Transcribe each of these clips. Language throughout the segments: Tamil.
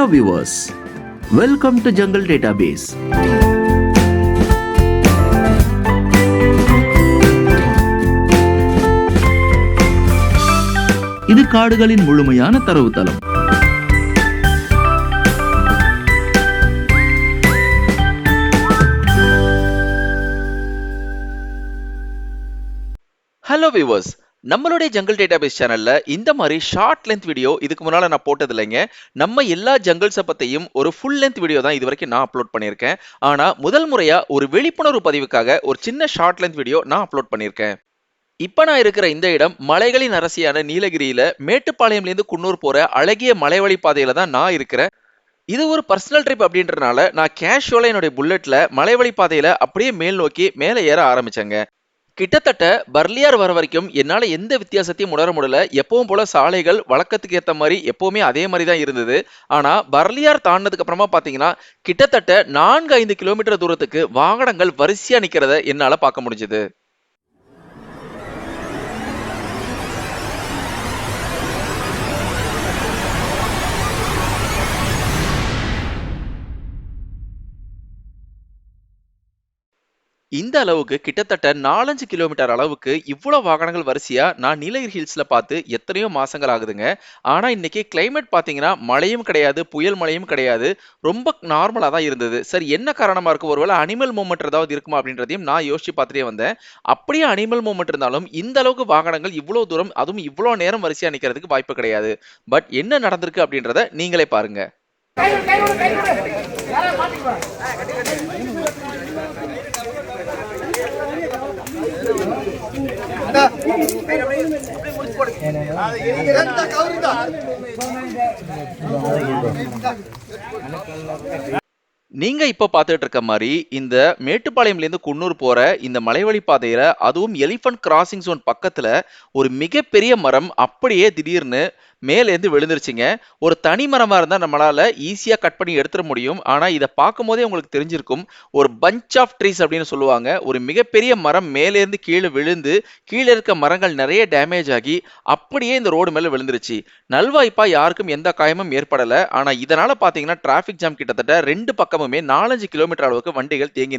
Hello viewers, welcome to Jungle Database. இது காடுகளின் முழுமையான தரவுத்தளம் ஹலோ வியூவர்ஸ் நம்மளுடைய ஜங்கிள் டேட்டாபேஸ் சேனல்ல இந்த மாதிரி ஷார்ட் லென்த் வீடியோ இதுக்கு முன்னால நான் போட்டது இல்லைங்க. நம்ம எல்லா ஜங்கிள்ஸை பத்தியும் ஒரு ஃபுல் லென்த் வீடியோ தான் இது வரைக்கும் நான் அப்லோட் பண்ணியிருக்கேன். ஆனா முதல் முறையா ஒரு விழிப்புணர்வு பதிவுக்காக ஒரு சின்ன ஷார்ட் லென்த் வீடியோ நான் அப்லோட் பண்ணியிருக்கேன். இப்போ நான் இருக்கிற இந்த இடம் மலைகளின் அரசியான நீலகிரியில மேட்டுப்பாளையம்லேருந்து குன்னூர் போற அழகிய மலைவழி பாதையில தான் நான் இருக்கிறேன். இது ஒரு பர்சனல் ட்ரிப் அப்படின்றனால நான் கேஷுவலாக என்னுடைய புல்லட்டில் மலைவழி பாதையில் அப்படியே மேல் நோக்கி மேலே ஏற ஆரம்பிச்சேங்க. கிட்டத்தட்ட பர்லியார் வர வரைக்கும் என்னால எந்த வித்தியாசத்தையும் உணர முடியல. எப்பவும் போல சாலைகள் வழக்கத்துக்கு ஏத்த மாதிரி எப்பவுமே அதே மாதிரி தான் இருந்தது. ஆனா பர்லியார் தாண்டினதுக்கு அப்புறமா பாத்தீங்கன்னா கிட்டத்தட்ட நான்கு ஐந்து கிலோமீட்டர் தூரத்துக்கு வாகனங்கள் வரிசையா நிற்கிறத என்னால பார்க்க முடிஞ்சது. இந்த அளவுக்கு கிட்டத்தட்ட நாலஞ்சு கிலோமீட்டர் அளவுக்கு இவ்வளோ வாகனங்கள் வரிசையா நான் நீலகிரி ஹில்ஸ்ல பார்த்து எத்தனையோ மாசங்கள் ஆகுதுங்க. ஆனா இன்னைக்கு கிளைமேட் பார்த்தீங்கன்னா மழையும் கிடையாது புயல் மழையும் கிடையாது. ரொம்ப நார்மலாக தான் இருந்தது. சரி என்ன காரணமா இருக்கும் ஒருவேளை அனிமல் மூமெண்ட் ஏதாவது இருக்குமா அப்படின்றதையும் நான் யோசிச்சு பார்த்துட்டே வந்தேன். அப்படியே அனிமல் மூமெண்ட் இருந்தாலும் இந்த அளவுக்கு வாகனங்கள் இவ்வளோ தூரம் அதுவும் இவ்வளோ நேரம் வரிசையா நிற்கிறதுக்கு வாய்ப்பு கிடையாது. பட் என்ன நடந்திருக்கு அப்படின்றத நீங்களே பாருங்க. நீங்க இப்ப பாத்துட்டு இருக்க மாதிரி இந்த மேட்டுப்பாளையம்ல இருந்து குன்னூர் போற இந்த மலைவழி பாதையில அதுவும் எலிஃபண்ட் கிராசிங் ஜோன் பக்கத்துல ஒரு மிகப்பெரிய மரம் அப்படியே திடீர்னு மேலேருந்து விழுந்துருச்சுங்க. ஒரு தனி மரமாக இருந்தால் நம்மளால் ஈஸியாக கட் பண்ணி எடுத்துட முடியும். ஆனால் இதை பார்க்கும் போதே உங்களுக்கு தெரிஞ்சிருக்கும். ஒரு பஞ்ச் ஆஃப் ட்ரீஸ் அப்படின்னு சொல்லுவாங்க. ஒரு மிகப்பெரிய மரம் மேலேருந்து கீழே விழுந்து கீழே இருக்க மரங்கள் நிறைய டேமேஜ் ஆகி அப்படியே இந்த ரோடு மேலே விழுந்துருச்சு. நல்வாய்ப்பா யாருக்கும் எந்த காயமும் ஏற்படலை. ஆனால் இதனால பார்த்தீங்கன்னா டிராஃபிக் ஜாம் கிட்டத்தட்ட ரெண்டு பக்கமுமே நாலஞ்சு கிலோமீட்டர் அளவுக்கு வண்டிகள் தேங்கி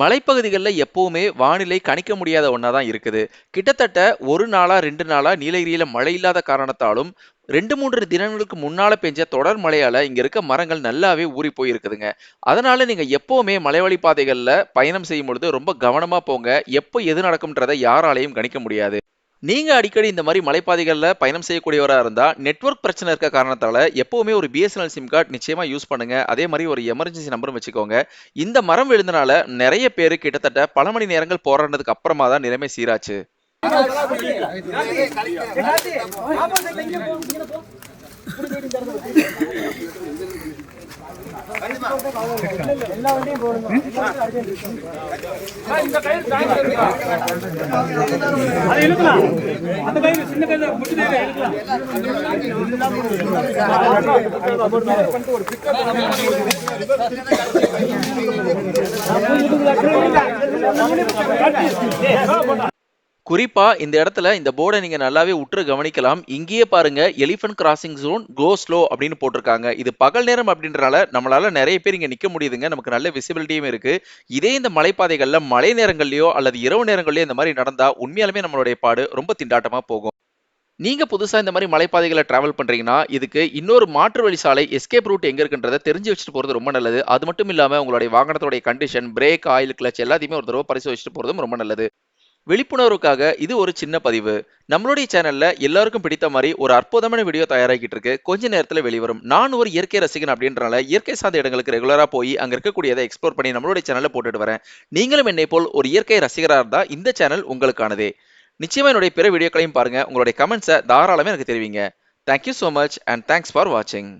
மலைப்பகுதிகளில் எப்பவுமே வானிலை கணிக்க முடியாத ஒன்றா தான் இருக்குது. கிட்டத்தட்ட ஒரு நாளா ரெண்டு நாளாக நீலகிரியில் மழை இல்லாத காரணத்தாலும் ரெண்டு மூன்று தினங்களுக்கு முன்னால் பெஞ்ச தொடர் மழையால் இங்கே இருக்க மரங்கள் நல்லாவே ஊறி போயிருக்குதுங்க. அதனால் நீங்கள் எப்போவுமே மலைவழி பாதைகளில் பயணம் செய்யும் பொழுது ரொம்ப கவனமா போங்க. எப்போ எது நடக்கும்ன்றதை யாராலையும் கணிக்க முடியாது. நீங்க அடிக்கடி இந்த மாதிரி மலைப்பாதைகளில் பயணம் செய்யக்கூடியவராக இருந்தால் நெட்வொர்க் பிரச்சனை இருக்க காரணத்தால் எப்பவுமே ஒரு பிஎஸ்என்எல் சிம் கார்டு நிச்சயமாக யூஸ் பண்ணுங்க அதே மாதிரி ஒரு எமர்ஜென்சி நம்பரும் வச்சுக்கோங்க இந்த மரம் விழுந்தனால நிறைய பேர் கிட்டத்தட்ட பல மணி நேரங்கள் போராடினதுக்கு அப்புறமா தான் நிலைமை சீராச்சு அதை இழுக்கலாம் அந்த கயிறு சின்ன கயிறு முட்டு கயிறு இழுக்கலாம் குறிப்பா இந்த இடத்துல இந்த போர்டை நீங்க நல்லாவே உற்று கவனிக்கலாம். இங்கேயே பாருங்க elephant crossing zone go slow அப்படின்னு போட்டிருக்காங்க. இது பகல் நேரம் அப்படின்றனால நம்மளால நிறைய பேர் இங்க நிக்க முடியுதுங்க. நமக்கு நல்ல விசிபிலிட்டியும் இருக்கு. இதே இந்த மலைப்பாதைகள்ல மழை நேரங்கள்லயோ அல்லது இரவு நேரங்கள்லயோ இந்த மாதிரி நடந்தா உண்மையாலுமே நம்மளுடைய பாடு ரொம்ப திண்டாட்டமா போகும். நீங்க புதுசா இந்த மாதிரி மலைப்பாதைகளை டிராவல் பண்றீங்கன்னா இதுக்கு இன்னொரு மாற்று வழி சாலை எஸ்கேப் ரூட் எங்க இருக்குன்றத தெரிஞ்சு வச்சுட்டு போறது ரொம்ப நல்லது. அது மட்டும் இல்லாம உங்களுடைய வாகனத்தோடைய கண்டிஷன் பிரேக் ஆயில் கிளச் எல்லாத்தையுமே ஒரு தடவை பரிசோதிச்சுட்டு போறதும் ரொம்ப நல்லது. விழிப்புணர்வுக்காக இது ஒரு சின்ன பதிவு. நம்மளுடைய சேனல்ல எல்லாருக்கும் பிடித்த மாதிரி ஒரு அற்புதமான வீடியோ தயாராகிட்டு இருக்கு. கொஞ்ச நேரத்தில் வெளிவரும். நான் ஒரு இயற்கை ரசிகன் அப்படின்றனால இயற்கை சார்ந்த இடங்களுக்கு ரெகுலரா போய் அங்க இருக்கக்கூடியதை எக்ஸ்ப்ளோர் பண்ணி நம்மளுடைய சேனல்ல போட்டுட்டு வரேன். நீங்களும் என்னை போல் ஒரு இயற்கை ரசிகராக இருந்தால் இந்த சேனல் உங்களுக்கானதே. நிச்சயமா என்னுடைய பிற வீடியோக்களையும் பாருங்க. உங்களுடைய கமெண்ட்ஸை தாராளமே எனக்கு தெரிவிங்க. Thank you so much and thanks for வாட்சிங்